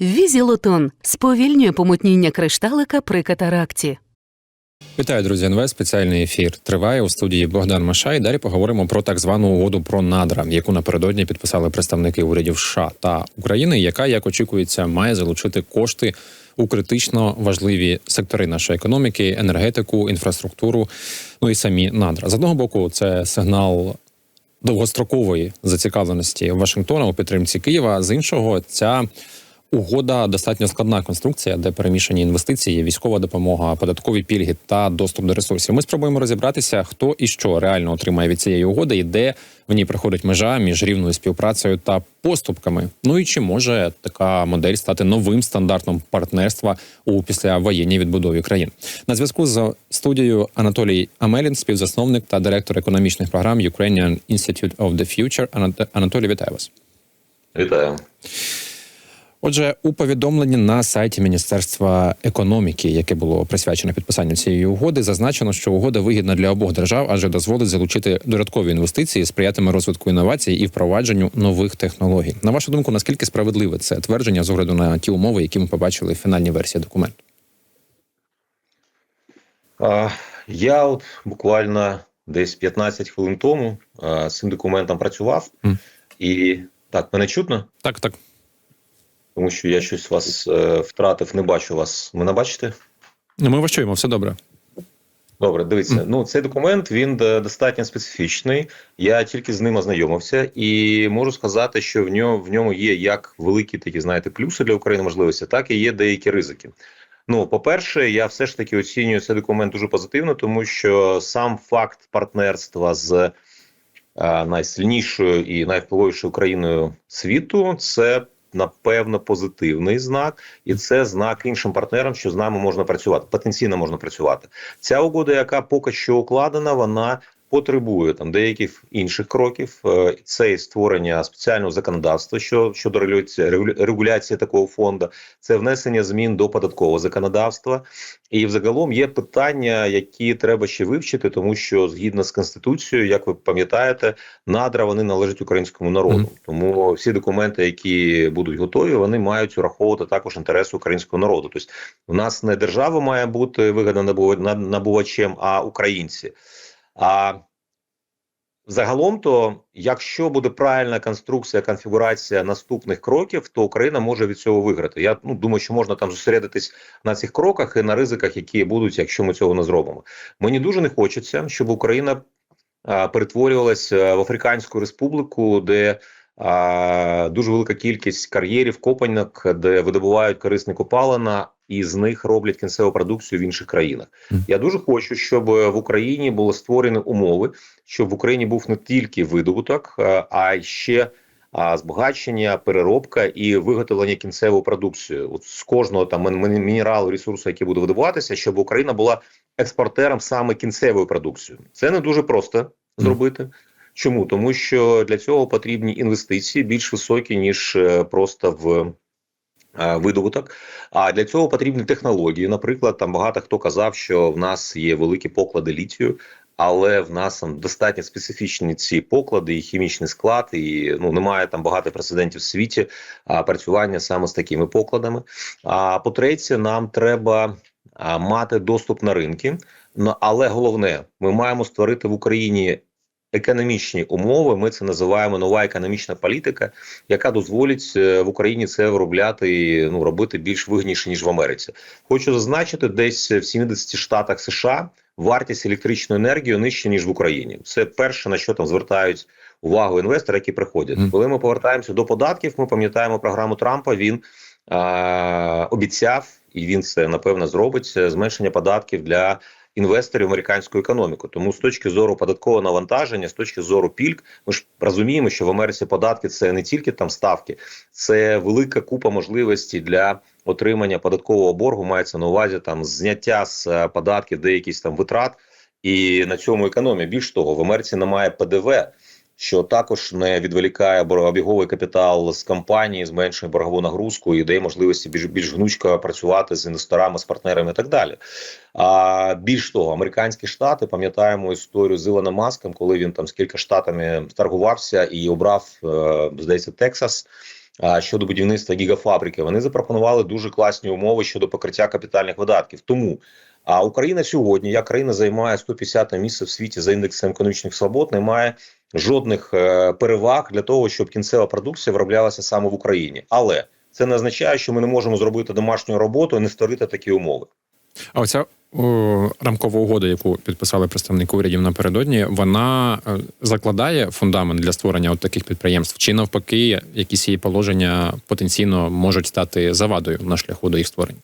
Візілотон сповільнює помутніння кришталика при катаракті. Вітаю, друзі. НВ. Спеціальний ефір триває у студії Богдан Машай. Далі поговоримо про так звану угоду про надра, яку напередодні підписали представники урядів США та України, яка, як очікується, має залучити кошти у критично важливі сектори нашої економіки, енергетику, інфраструктуру, ну і самі надра. З одного боку, це сигнал. Довгострокової зацікавленості Вашингтона у підтримці Києва з іншого, ця Угода достатньо складна конструкція, де перемішані інвестиції, військова допомога, податкові пільги та доступ до ресурсів. Ми спробуємо розібратися, хто і що реально отримає від цієї угоди, і де в ній проходить межа між рівною співпрацею та поступками. Ну і чи може така модель стати новим стандартом партнерства у післявоєнній відбудові країн? На зв'язку з студією Анатолій Амелін, співзасновник та директор економічних програм Ukrainian Institute of the Future. Анатолій, вітаю вас. Вітаю. Отже, у повідомленні на сайті Міністерства економіки, яке було присвячене підписанню цієї угоди, зазначено, що угода вигідна для обох держав, адже дозволить залучити додаткові інвестиції, сприятиме розвитку інновацій і впровадженню нових технологій. На вашу думку, наскільки справедливе це твердження з огляду на ті умови, які ми побачили в фінальній версії документу? Я от буквально десь 15 хвилин тому з цим документом працював, Мгм. і так, мене чутно, Так, так. Тому що я щось вас е, втратив, не бачу вас. Мене бачите? Ну, ми вас чуємо, все добре. Добре, дивіться. Мгм. Ну, цей документ він достатньо специфічний. Я тільки з ним ознайомився, і можу сказати, що в ньому в ньому є як великі такі, знаєте, плюси для України можливості, так і є деякі ризики. Ну, по-перше, я все ж таки оцінюю цей документ дуже позитивно, тому що сам факт партнерства з е, найсильнішою і найвпливовішою країною світу це напевно позитивний знак, і це знак іншим партнерам, що з нами можна працювати. Потенційно можна працювати. Ця угода, яка поки що укладена, вона потребує там деяких інших кроків. Е, Це і створення спеціального законодавства що, щодо регуляції, такого фонду, це внесення змін до податкового законодавства. І взагалом є питання, які треба ще вивчити, тому що згідно з конституцією, як ви пам'ятаєте, надра вони належать українському народу. Мгм. Тому всі документи, які будуть готові, вони мають враховувати також інтереси українського народу. Тобто, у нас не держава має бути вигідна набува- набувачем, а українці. А загалом, то якщо буде правильна конструкція, конфігурація наступних кроків, то Україна може від цього виграти. Я ну думаю, що можна там зосередитись на цих кроках і на ризиках, які будуть, якщо ми цього не зробимо. Мені дуже не хочеться, щоб Україна перетворювалася в Африканську республіку, де дуже велика кількість кар'єрів, копанок, де видобувають корисні копалина, і з них роблять кінцеву продукцію в інших країнах. Я дуже хочу, щоб в Україні були створені умови, щоб в Україні був не тільки видобуток, а- а ще збагачення, переробка і виготовлення кінцевої продукції. От з кожного там мін- мін- мінералу, ресурсу, який буде видобуватися, щоб Україна була експортером саме кінцевої продукції. Це не дуже просто зробити. Чому? Тому що для цього потрібні інвестиції більш високі, ніж е, просто в е, видобуток. А для цього потрібні технології. Наприклад, там багато хто казав, що в нас є великі поклади літію, але в нас там достатньо специфічні ці поклади, і хімічний склад, і ну немає там багато прецедентів в світі а, працювання саме з такими покладами. А по-третє, нам треба а, мати доступ на ринки. Ну але головне, ми маємо створити в Україні. Економічні умови, ми це називаємо нова економічна політика, яка дозволить е, в Україні це виробляти і ну робити більш вигідніше ніж в Америці. Хочу зазначити, десь в 70 штатах США вартість електричної енергії нижча ніж в Україні. Це перше на що там звертають увагу інвестори, які приходять. Мгм. Коли ми повертаємося до податків, ми пам'ятаємо програму Трампа. Він а, обіцяв, і він це напевно зробить е, зменшення податків для інвесторів в американську економіку. Тому з точки зору податкового навантаження, з точки зору пільг, ми ж розуміємо, що в Америці податки це не тільки там ставки, це велика купа можливостей для отримання податкового боргу. Мається на увазі там зняття з е, податків деяких там витрат, і на цьому економія. Більш того, в Америці немає ПДВ. Що також не відволікає борговий капітал з компанії, зменшує боргову нагрузку і дає можливості більш більш гнучко працювати з інвесторами, з партнерами і так далі. А більш того, американські штати пам'ятаємо історію з Ілоном Маском, коли він там з кілька штатами торгувався і обрав, е, здається, Тексас. щодо будівництва гігафабрики, вони запропонували дуже класні умови щодо покриття капітальних видатків. Тому а Україна сьогодні, як країна займає 150 місце в світі за індексом економічних свобод, не має жодних е, переваг для того, щоб кінцева продукція вироблялася саме в Україні. Але це не означає, що ми не можемо зробити домашню роботу і не створити такі умови. А оця о, рамкова угода, яку підписали представники урядів напередодні, вона е, закладає фундамент для створення от таких підприємств, чи навпаки, якісь її положення потенційно можуть стати завадою на шляху до їх створення.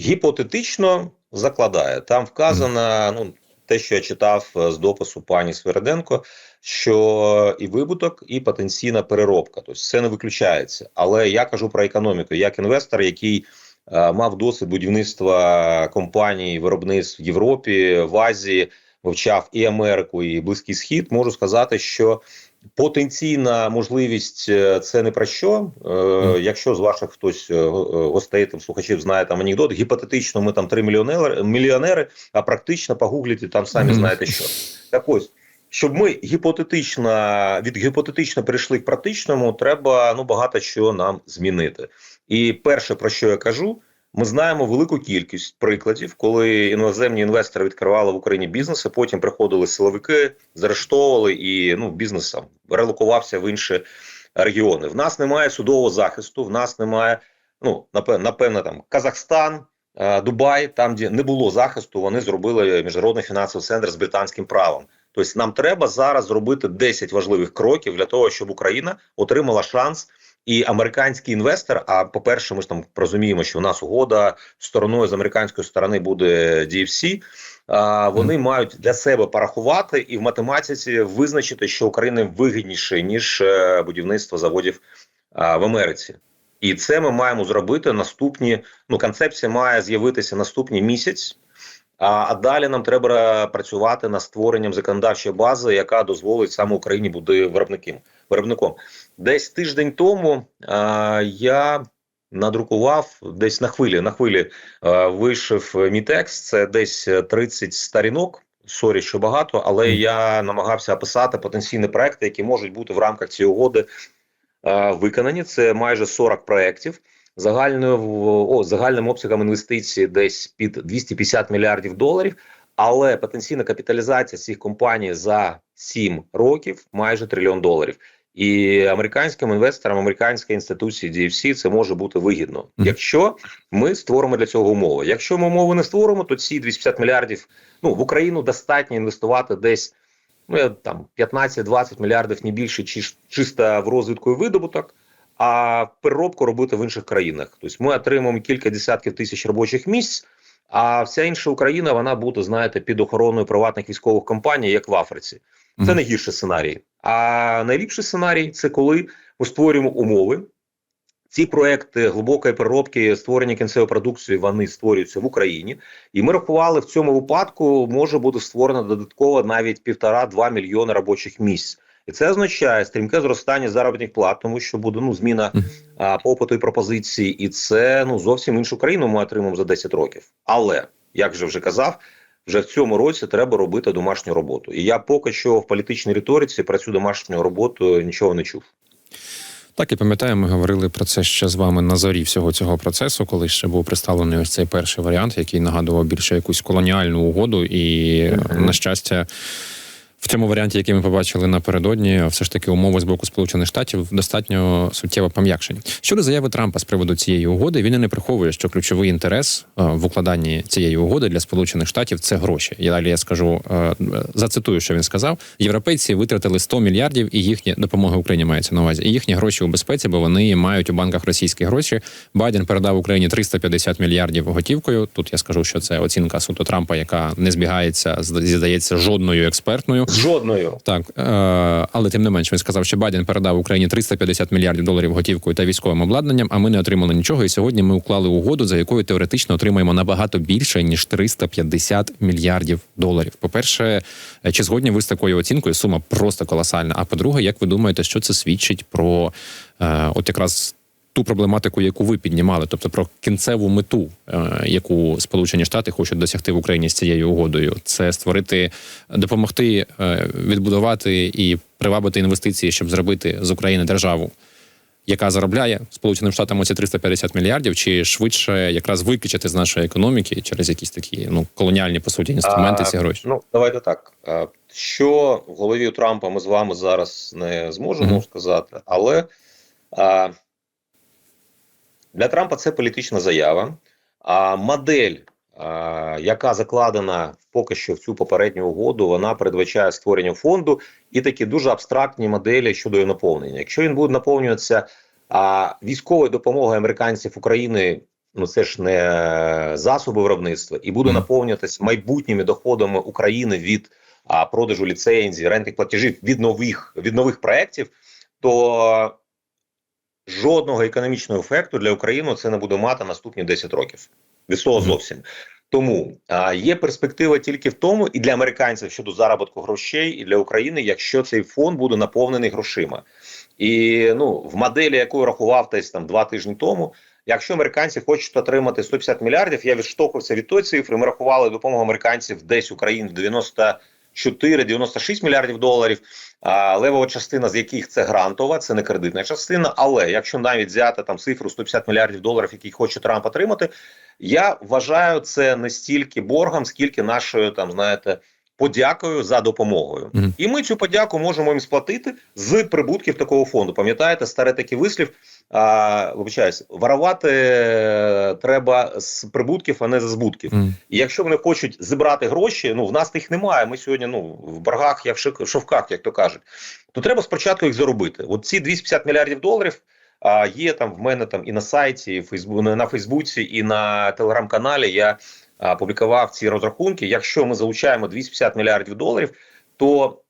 Гіпотетично закладає. Там вказано ну, те, що я читав е, з допису пані Свереденко, що і вибуток, і потенційна переробка. Тобто це не виключається. Але я кажу про економіку як інвестор, який е, мав досвід будівництва компаній, виробництв в Європі, в Азії, вивчав і Америку, і Близький Схід, можу сказати, що. Потенційна можливість е, це не про що. Е, якщо з ваших хтось е, гостей там слухачів знає там анекдот, гіпотетично ми там три мільйонери, мільйонери, а практично погугліть там самі знаєте що. Так ось, щоб ми гіпотетично від гіпотетично перейшли к практичному, треба ну багато що нам змінити. І перше про що я кажу. Ми знаємо велику кількість прикладів, коли іноземні інвестори відкривали в Україні бізнеси, потім приходили силовики, заарештовували і ну бізнес там релокувався в інші регіони. В нас немає судового захисту, в нас немає. Ну напевно, там Казахстан, е, Дубай, там де не було захисту, вони зробили міжнародний фінансовий центр з британським правом. Тобто нам треба зараз зробити 10 важливих кроків для того, щоб Україна отримала шанс. І американський інвестор. А по-перше, ми ж там розуміємо, що у нас угода стороною з американської сторони буде DFC, а, Вони мають для себе порахувати і в математиці визначити, що Україна вигідніше ніж е, будівництво заводів в Америці. І це ми маємо зробити наступні. Ну, концепція має з'явитися наступний місяць. А, а далі нам треба працювати над створенням законодавчої бази, яка дозволить саме Україні бути виробником. виробником. Десь тиждень тому а, я надрукував десь на хвилі. На хвилі а, вийшов мій текст. Це десь 30 сторінок. Сорі, що багато, але я намагався описати потенційні проекти, які можуть бути в рамках цієї угоди а, виконані. Це майже 40 проєктів. Загальною о, загальним обсягом інвестицій десь під 250 мільярдів доларів. Але потенційна капіталізація цих компаній за 7 років майже трильйон доларів. І американським інвесторам, американській інституції DFC це може бути вигідно, якщо ми створимо для цього умови. Якщо ми умови не створимо, то ці 250 мільярдів ну в Україну достатньо інвестувати десь ну там 15-20 мільярдів, не більше, чи чисто в розвитку і видобуток. А переробку робити в інших країнах. Тобто ми отримаємо кілька десятків тисяч робочих місць. А вся інша Україна вона буде, знаєте, під охороною приватних військових компаній, як в Африці. Це не гірший сценарій. А найліпший сценарій це коли ми створюємо умови. Ці проекти глибокої переробки, створення кінцевої продукції, вони створюються в Україні, і ми рахували в цьому випадку може бути створено додатково навіть півтора-два мільйони робочих місць. І це означає стрімке зростання заробітних плат, тому що буде ну зміна а, попиту і пропозиції, і це ну зовсім іншу країну ми отримаємо за 10 років. Але як же вже казав, вже в цьому році треба робити домашню роботу. І я поки що в політичній риториці про цю домашню роботу нічого не чув. Так і пам'ятаю, ми говорили про це ще з вами на зорі всього цього процесу, коли ще був представлений ось цей перший варіант, який нагадував більше якусь колоніальну угоду, і на щастя. В цьому варіанті, який ми побачили напередодні, все ж таки умови з боку Сполучених Штатів достатньо суттєво пом'якшені. Щодо заяви Трампа з приводу цієї угоди, він і не приховує, що ключовий інтерес е, в укладанні цієї угоди для Сполучених Штатів це гроші. І далі я скажу е, зацитую, що він сказав: європейці витратили 100 мільярдів і їхні допомоги Україні мається на увазі. І їхні гроші у безпеці, бо вони мають у банках російські гроші. Байден передав Україні 350 мільярдів готівкою. Тут я скажу, що це оцінка суто Трампа, яка не збігається здається жодною експертною. Жодною. Так, е, але тим не менш він сказав, що Байден передав Україні 350 мільярдів доларів готівкою та військовим обладнанням. А ми не отримали нічого. І сьогодні ми уклали угоду, за якою теоретично отримаємо набагато більше ніж 350 мільярдів доларів. По перше, е, чи згодні ви з такою оцінкою? Сума просто колосальна. А по-друге, як ви думаєте, що це свідчить про е, от якраз ту проблематику, яку ви піднімали, тобто про кінцеву мету, е, яку Сполучені Штати хочуть досягти в Україні з цією угодою, це створити, допомогти е, відбудувати і привабити інвестиції, щоб зробити з України державу, яка заробляє Сполученим Штатам оці 350 мільярдів, чи швидше якраз виключити з нашої економіки через якісь такі ну колоніальні по суті інструменти ці гроші? Ну давайте так. Що в голові у Трампа ми з вами зараз не зможемо Мгм. сказати, але а, для Трампа це політична заява. А модель, а, яка закладена поки що в цю попередню угоду, вона передбачає створення фонду і такі дуже абстрактні моделі щодо його наповнення. Якщо він буде наповнюватися а, військовою допомогою американців України. Ну, це ж не засоби виробництва, і буде наповнюватися майбутніми доходами України від а, продажу ліцензій, рентних платежів від нових від нових проєктів, то жодного економічного ефекту для України це не буде мати наступні 10 років. Від слова зовсім. Тому а, є перспектива тільки в тому, і для американців щодо заробітку грошей, і для України, якщо цей фонд буде наповнений грошима. І ну, в моделі, яку рахував десь там два тижні тому, якщо американці хочуть отримати 150 мільярдів, я відштовхувався від тої цифри. Ми рахували допомогу американців десь Україні в 94-96 мільярдів доларів. А, левова частина з яких це грантова, це не кредитна частина. Але якщо навіть взяти там цифру 150 мільярдів доларів, які хоче Трамп отримати, я вважаю це не стільки боргом, скільки нашою там знаєте. Подякою за допомогою, Мгм. і ми цю подяку можемо їм сплатити з прибутків такого фонду. Пам'ятаєте, старий такий вислів. А, вибачаюсь, воровати е, треба з прибутків, а не з збутків. Мгм. І якщо вони хочуть зібрати гроші, ну в нас їх немає. Ми сьогодні ну в боргах, як в шовках, як то кажуть, то треба спочатку їх заробити. От ці 250 мільярдів доларів. А є там в мене там і на сайті, і на Фейсбуці, і на телеграм-каналі. Я публікував ці розрахунки. Якщо ми залучаємо 250 мільярдів доларів, то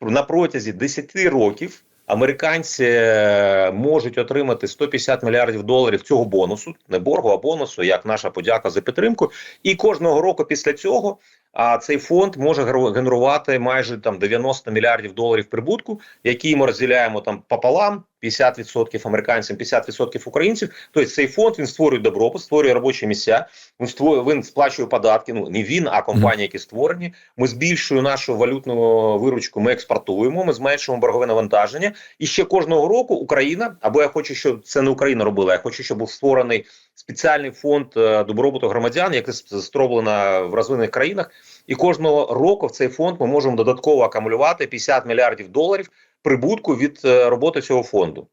на протязі 10 років американці е, можуть отримати 150 мільярдів доларів цього бонусу, не боргу, а бонусу, як наша подяка за підтримку. І кожного року після цього а цей фонд може генерувати майже там 90 мільярдів доларів прибутку, які ми розділяємо там пополам. 50% американцям, 50% українців. Тобто цей фонд він створює добробут, створює робочі місця. Він створює, він сплачує податки. Ну не він, а компанії, які створені. Ми збільшуємо нашу валютну виручку. Ми експортуємо. Ми зменшуємо боргове навантаження. І ще кожного року Україна, або я хочу, щоб це не Україна робила. Я хочу, щоб був створений спеціальний фонд е, добробуту громадян, який зроблено в розвинених країнах. І кожного року в цей фонд ми можемо додатково акумулювати 50 мільярдів доларів прибутку від е, роботи цього фонду.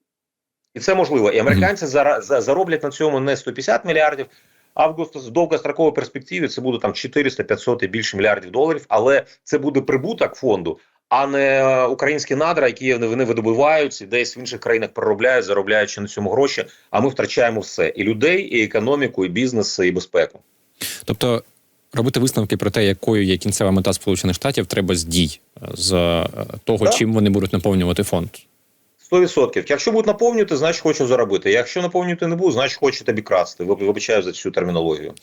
І це можливо. І американці за- зароблять на цьому не 150 мільярдів, а в довгостроковій перспективі це буде там 400, 500 і більше мільярдів доларів. Але це буде прибуток фонду, а не українські надра, які вони вони видобувають і десь в інших країнах переробляють, заробляючи на цьому гроші. А ми втрачаємо все: і людей, і економіку, і бізнес, і безпеку. Тобто робити висновки про те, якою є кінцева мета Сполучених Штатів, треба з дій, з е, того, Так. чим вони будуть наповнювати фонд. 100%. Якщо будуть наповнювати, значить хочу заробити. Якщо наповнювати не буду, значить хочу тобі красти. Вибачаю за цю термінологію.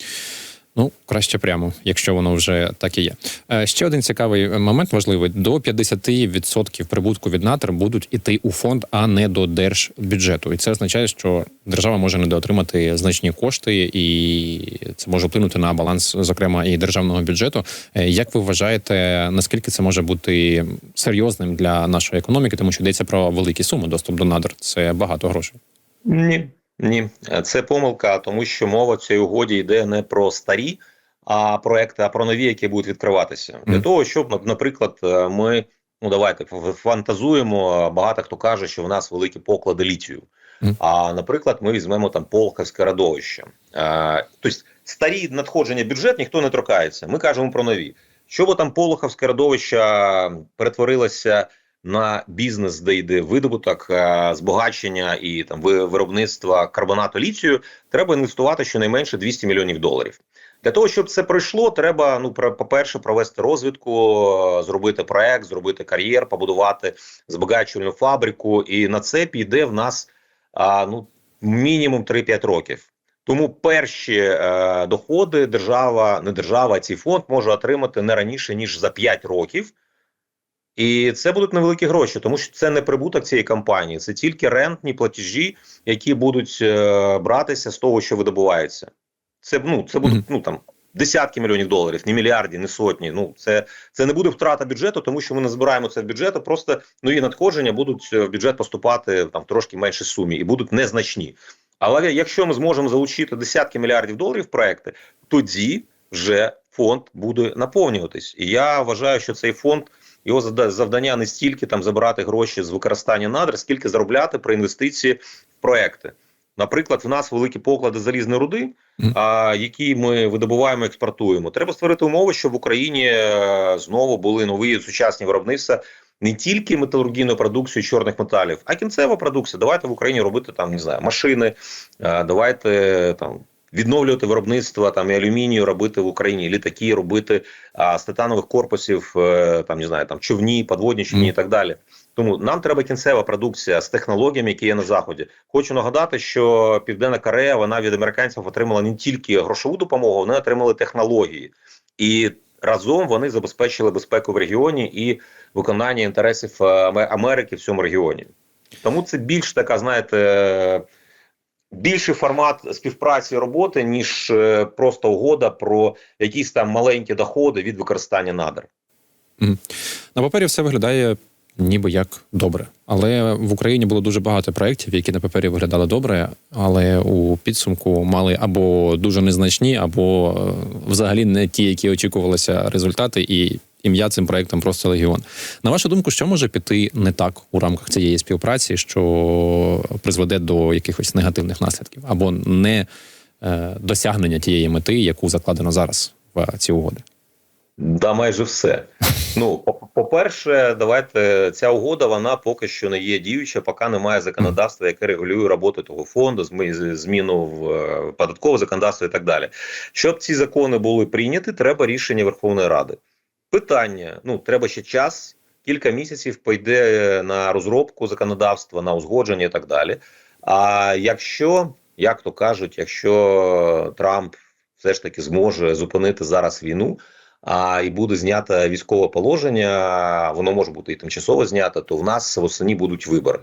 Ну, краще прямо, якщо воно вже так і є. Е, Ще один цікавий момент важливий: до 50% прибутку від надр будуть іти у фонд, а не до держбюджету. І це означає, що держава може недоотримати значні кошти, і це може вплинути на баланс, зокрема, і державного бюджету. Е, Як ви вважаєте, наскільки це може бути серйозним для нашої економіки, тому що йдеться про великі суми доступ до надр? Це багато грошей. Ні, ні, це помилка, тому що мова в цій угоді йде не про старі а проекти, а про нові, які будуть відкриватися. Для того, щоб, наприклад, е, ми ну давайте фантазуємо. Багато хто каже, що в нас великі поклади літію. А наприклад, ми візьмемо там Полховське радовище. Е, тобто старі надходження бюджет ніхто не торкається. Ми кажемо про нові. Щоб там Полоховське радовище перетворилося на бізнес, де йде видобуток, е, збагачення і там виробництва карбонату літію, треба інвестувати щонайменше 200 мільйонів доларів. Для того щоб це пройшло, треба ну про- по-перше, провести розвідку, е, зробити проект, зробити кар'єр, побудувати збагачувальну фабрику, і на це піде в нас ну мінімум 3-5 років. Тому перші е, доходи держава, не держава, а цей фонд може отримати не раніше ніж за 5 років. І це будуть невеликі гроші, тому що це не прибуток цієї компанії, це тільки рентні платежі, які будуть е, братися з того, що видобувається. Це ну це будуть ну там десятки мільйонів доларів, не мільярді, не сотні. Ну це, це не буде втрата бюджету, тому що ми не збираємо це в бюджет, а просто нові надходження будуть е, в бюджет поступати там трошки меншій сумі і будуть незначні. Але якщо ми зможемо залучити десятки мільярдів доларів в проекти, тоді вже фонд буде наповнюватись. І я вважаю, що цей фонд його завдання не стільки там забирати гроші з використання надр, скільки заробляти при інвестиції в проекти. Наприклад, в нас великі поклади залізної руди, а, які ми видобуваємо, експортуємо. Треба створити умови, щоб в Україні е, знову були нові сучасні виробництва. Не тільки металургійної продукції чорних металів, а кінцева продукція. Давайте в Україні робити там не знаю машини. е, Давайте там відновлювати виробництво там і алюмінію робити в Україні, літаки робити а, з титанових корпусів, е, там не знаю, там човні, подводні човні і так далі. Тому нам треба кінцева продукція з технологіями, які є на заході. Хочу нагадати, що Південна Корея вона від американців отримала не тільки грошову допомогу, вони отримали технології, і разом вони забезпечили безпеку в регіоні і виконання інтересів е, Америки в цьому регіоні. Тому це більш така, знаєте, більший формат співпраці роботи, ніж е, просто угода про якісь там маленькі доходи від використання надр. На папері все виглядає ніби як добре. Але в Україні було дуже багато проєктів, які на папері виглядали добре, але у підсумку мали або дуже незначні, або е, взагалі не ті, які очікувалися результати, і ім'я цим проєктам просто легіон. На вашу думку, що може піти не так у рамках цієї співпраці, що призведе до якихось негативних наслідків, або не е, досягнення тієї мети, яку закладено зараз в ці угоди? Да, майже все. Ну, по- по-перше, давайте ця угода вона поки що не є діюча, поки немає законодавства, яке регулює роботу того фонду, зміну в податкове законодавство і так далі. Щоб ці закони були прийняті, треба рішення Верховної Ради. Питання: ну треба ще час, кілька місяців пойде на розробку законодавства, на узгодження і так далі. А якщо, як то кажуть, якщо Трамп все ж таки зможе зупинити зараз війну а і буде знято військове положення, воно може бути і тимчасово знято, то в нас восені будуть вибори.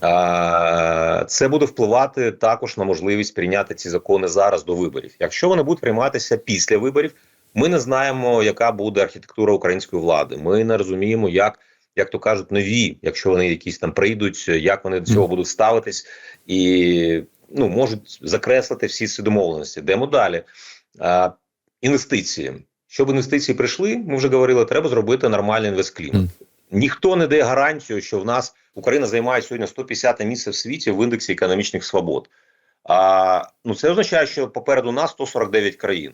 А, це буде впливати також на можливість прийняти ці закони зараз до виборів. Якщо вони будуть прийматися після виборів, ми не знаємо, яка буде архітектура української влади. Ми не розуміємо, як. Як то кажуть, нові, якщо вони якісь там прийдуть, як вони до цього будуть ставитись, і ну можуть закреслити всі ці домовленості. Йдемо далі. А, інвестиції. Щоб інвестиції прийшли, ми вже говорили, треба зробити нормальний інвестклімат. Мгм. Ніхто не дає гарантію, що в нас Україна займає сьогодні 150 місце в світі в індексі економічних свобод. А, ну це означає, що попереду нас 149 країн.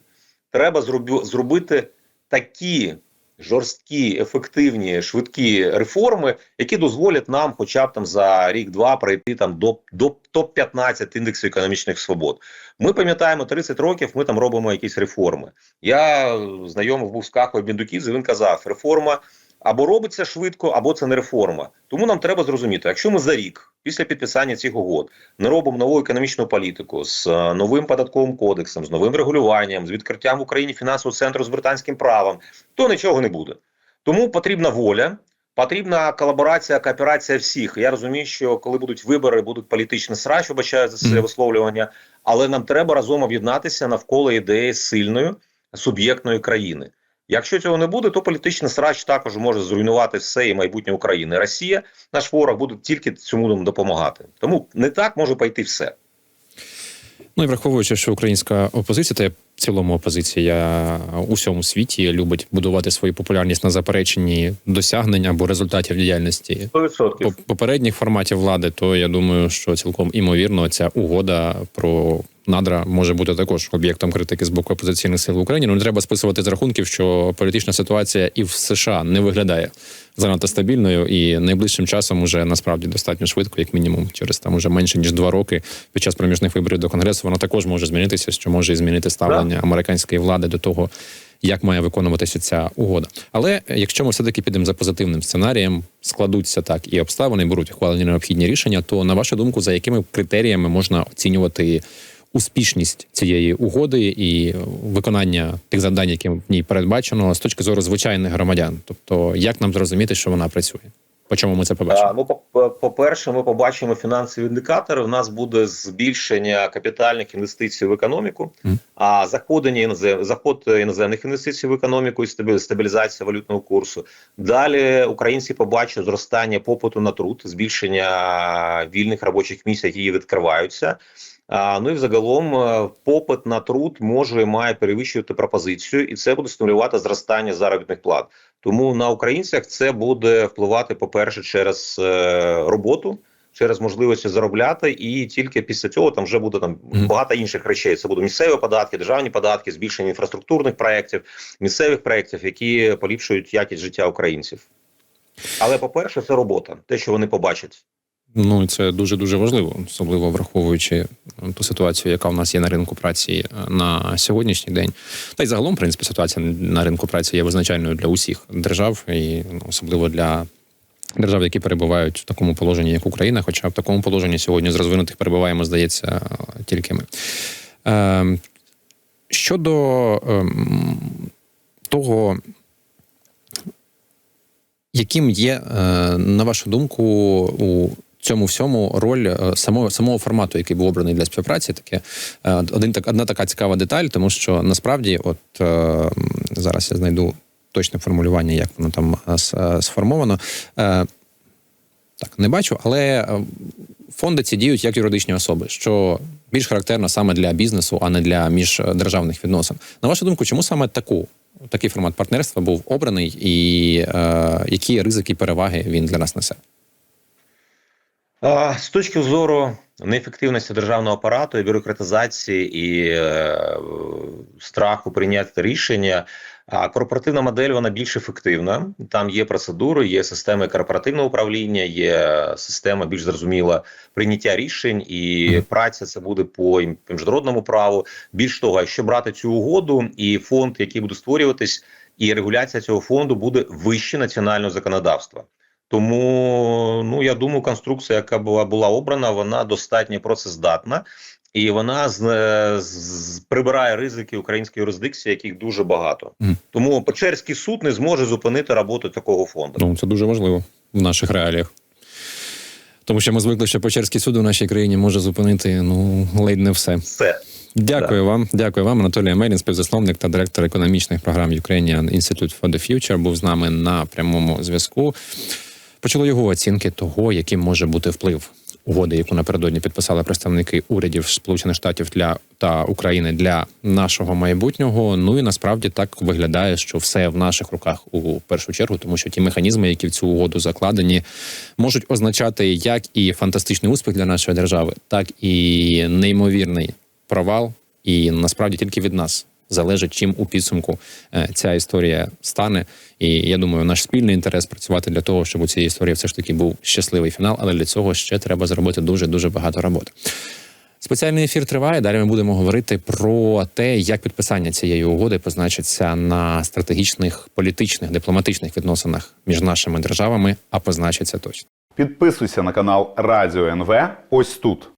Треба зробити такі жорсткі, ефективні, швидкі реформи, які дозволять нам, хоча б там за рік-два, пройти там до, до топ 15 індексу економічних свобод. Ми пам'ятаємо 30 років. Ми там робимо якісь реформи. Я е, знайомий був з Кахою Біндукідзе, Він казав: реформа або робиться швидко, або це не реформа. Тому нам треба зрозуміти, якщо ми за рік після підписання цих угод не робимо нову економічну політику з е, новим податковим кодексом, з новим регулюванням, з відкриттям в Україні фінансового центру з британським правом, то нічого не буде. Тому потрібна воля. Потрібна колаборація, кооперація всіх. Я розумію, що коли будуть вибори, будуть політичні срач, вибачаю за це висловлювання, але нам треба разом об'єднатися навколо ідеї сильної суб'єктної країни. Якщо цього не буде, то політичний срач також може зруйнувати все і майбутнє України. Росія, наш ворог, буде тільки цьому нам допомагати. Тому не так може пойти все. Ну і враховуючи, що українська опозиція, та в цілому опозиція у всьому світі любить будувати свою популярність на запереченні досягнень або результатів діяльності 100%. попередніх форматів влади, то я думаю, що цілком імовірно ця угода про надра може бути також об'єктом критики з боку опозиційних сил в Україні. Ну не треба списувати з рахунків, що політична ситуація і в США не виглядає занадто стабільною, і найближчим часом уже насправді достатньо швидко, як мінімум, через там уже менше ніж два роки під час проміжних виборів до конгресу, вона також може змінитися, що може і змінити ставлення американської влади до того, як має виконуватися ця угода. Але якщо ми все таки підемо за позитивним сценарієм, складуться так і обставини, беруть ухвалені необхідні рішення, то на вашу думку, за якими критеріями можна оцінювати успішність цієї угоди і виконання тих завдань, які в ній передбачено, з точки зору звичайних громадян? Тобто, як нам зрозуміти, що вона працює? По чому ми це побачимо? А, ну, по- по-перше, ми побачимо фінансові індикатори. У нас буде збільшення капітальних інвестицій в економіку, Мгм. а заходення інозем... заход іноземних інвестицій в економіку і стабі- стабілізація валютного курсу. Далі українці побачать зростання попиту на труд, збільшення вільних робочих місць, які відкриваються. А, ну і взагалом е, попит на труд може і має перевищувати пропозицію, і це буде стимулювати зростання заробітних плат. Тому на українцях це буде впливати, по-перше, через е, роботу, через можливості заробляти, і тільки після цього там вже буде там багато інших речей. Це будуть місцеві податки, державні податки, збільшення інфраструктурних проєктів, місцевих проєктів, які поліпшують якість життя українців. Але по-перше, це робота, те, що вони побачать. Ну і це дуже дуже важливо, особливо враховуючи е, ту ситуацію, яка у нас є на ринку праці е, на сьогоднішній день. Та й загалом, в принципі, ситуація на ринку праці є визначальною для усіх держав, і ну, особливо для держав, які перебувають в такому положенні, як Україна. Хоча в такому положенні сьогодні з розвинутих перебуваємо, здається, тільки ми. Е, щодо ем, того, яким є, е, на вашу думку, у цьому всьому роль е, самого самого формату, який був обраний для співпраці, таке е, один так одна така цікава деталь, тому що насправді, от е, зараз я знайду точне формулювання, як воно там сформовано. Так, не бачу, але фонди ці діють як юридичні особи, що більш характерно саме для бізнесу, а не для міждержавних відносин. На вашу думку, чому саме таку такий формат партнерства був обраний, і е, які ризики переваги він для нас несе? З точки зору неефективності державного апарату і бюрократизації і е, страху прийняти рішення, а корпоративна модель вона більш ефективна. Там є процедури, є системи корпоративного управління, є система більш зрозуміла прийняття рішень, і праця це буде по міжнародному праву. Більш того, якщо брати цю угоду і фонд, який буде створюватись, і регуляція цього фонду буде вище національного законодавства. Тому ну я думаю, конструкція, яка була була обрана, вона достатньо процездатна і вона з, з, прибирає ризики української юрисдикції, яких дуже багато. Мгм. Тому Печерський суд не зможе зупинити роботу такого фонду. Ну це дуже важливо в наших реаліях. Тому що ми звикли, що Печерський суд у нашій країні може зупинити ну ледь не все. Все Дякую вам. Дякую вам, Анатолій Амелін, співзасновник та директор економічних програм Ukrainian Institute for the Future, був з нами на прямому зв'язку. Почули його оцінки того, яким може бути вплив угоди, яку напередодні підписали представники урядів Сполучених Штатів для та України для нашого майбутнього. Ну і насправді так виглядає, що все в наших руках у першу чергу, тому що ті механізми, які в цю угоду закладені, можуть означати як і фантастичний успіх для нашої держави, так і неймовірний провал. І насправді тільки від нас залежить, чим у підсумку е, ця історія стане. І я думаю, наш спільний інтерес працювати для того, щоб у цій історії все ж таки був щасливий фінал. Але для цього ще треба зробити дуже дуже багато роботи. Спеціальний ефір триває. Далі ми будемо говорити про те, як підписання цієї угоди позначиться на стратегічних, політичних, дипломатичних відносинах між нашими державами, а позначиться точно. Підписуйся на канал Радіо НВ ось тут.